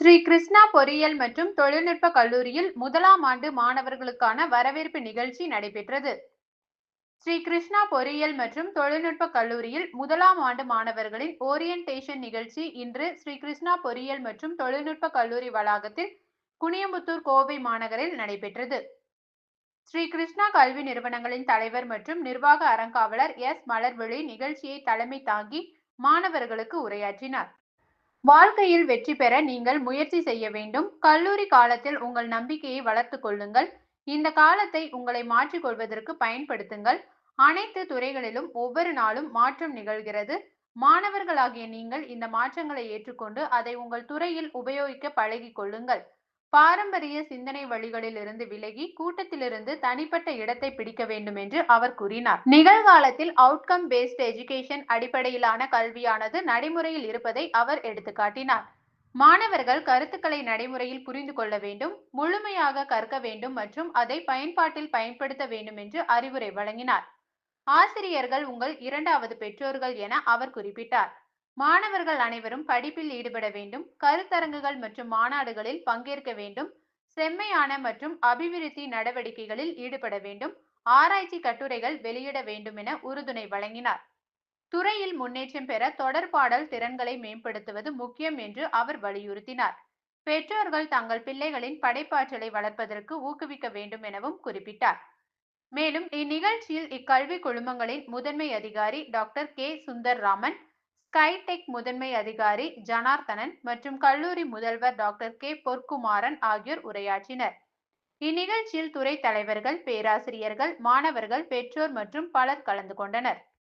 ஸ்ரீ கிருஷ்ணா பொறியியல் மற்றும் தொழில்நுட்ப கல்லூரியில் முதலாம் ஆண்டு மாணவர்களுக்கான வரவேற்பு நிகழ்ச்சி நடைபெற்றது. ஸ்ரீ கிருஷ்ணா பொறியியல் மற்றும் தொழில்நுட்ப கல்லூரியில் முதலாம் ஆண்டு மாணவர்களின் ஓரியன்டேஷன் நிகழ்ச்சி இன்று ஸ்ரீ கிருஷ்ணா பொறியியல் மற்றும் தொழில்நுட்ப கல்லூரி வளாகத்தில் குனியம்புத்தூர் கோவை மாநகரில் நடைபெற்றது. ஸ்ரீ கிருஷ்ணா கல்வி நிறுவனங்களின் தலைவர் மற்றும் நிர்வாக அறங்காவலர் எஸ் மலர்விழி நிகழ்ச்சியை தலைமை தாங்கி மாணவர்களுக்கு உரையாற்றினார். வாழ்க்கையில் வெற்றி பெற நீங்கள் முயற்சி செய்ய வேண்டும். கல்லூரி காலத்தில் உங்கள் நம்பிக்கையை வளர்த்துக் கொள்ளுங்கள். இந்த காலத்தை உங்களை மாற்றிக்கொள்வதற்கு பயன்படுத்துங்கள். அனைத்து துறைகளிலும் ஒவ்வொரு நாளும் மாற்றம் நிகழ்கிறது. மாணவர்களாகிய நீங்கள் இந்த மாற்றங்களை ஏற்றுக்கொண்டு அதை உங்கள் துறையில் உபயோகிக்க பழகிக் கொள்ளுங்கள். பாரம்பரிய சிந்தனை வழிகளில் இருந்து விலகி கூட்டத்திலிருந்து தனிப்பட்ட இடத்தை பிடிக்க வேண்டும் என்று அவர் கூறினார். நிகழ்காலத்தில் அவுட்கம் பேஸ்ட் எஜுகேஷன் அடிப்படையிலான கல்வியானது நடைமுறையில் இருப்பதை அவர் எடுத்துக்காட்டினார். மாணவர்கள் கருத்துக்களை நடைமுறையில் புரிந்து கொள்ள வேண்டும் முழுமையாக கற்க வேண்டும் மற்றும் அதை பயன்பாட்டில் பயன்படுத்த வேண்டும் என்று அறிவுரை வழங்கினார். ஆசிரியர்கள் உங்கள் இரண்டாவது பெற்றோர்கள் என அவர் குறிப்பிட்டார். மாணவர்கள் அனைவரும் படிப்பில் ஈடுபட வேண்டும். கருத்தரங்குகள் மற்றும் மாநாடுகளில் பங்கேற்க வேண்டும். செம்மையான மற்றும் அபிவிருத்தி நடவடிக்கைகளில் ஈடுபட வேண்டும். ஆராய்ச்சி கட்டுரைகள் வெளியிட வேண்டும் என உறுதுணை வழங்கினார். துறையில் முன்னேற்றம் பெற தொடர்பாடல் திறன்களை மேம்படுத்துவது முக்கியம் என்று அவர் வலியுறுத்தினார். பெற்றோர்கள் தங்கள் பிள்ளைகளின் படைப்பாற்றலை வளர்ப்பதற்கு ஊக்குவிக்க வேண்டும் எனவும் குறிப்பிட்டார். மேலும் இந்நிகழ்ச்சியில் இக்கல்வி குழுமங்களின் முதன்மை அதிகாரி doctor K. Sundar Raman Skytech முதன்மை அதிகாரி ஜனார்த்தனன் மற்றும் கல்லூரி முதல்வர் டாக்டர் கே. பொற்குமாரன் ஆகியோர் உரையாற்றினர். இந்நிகழ்ச்சியில் துறை தலைவர்கள் பேராசிரியர்கள் மாணவர்கள் பெற்றோர் மற்றும் பலர் கலந்து கொண்டனர்.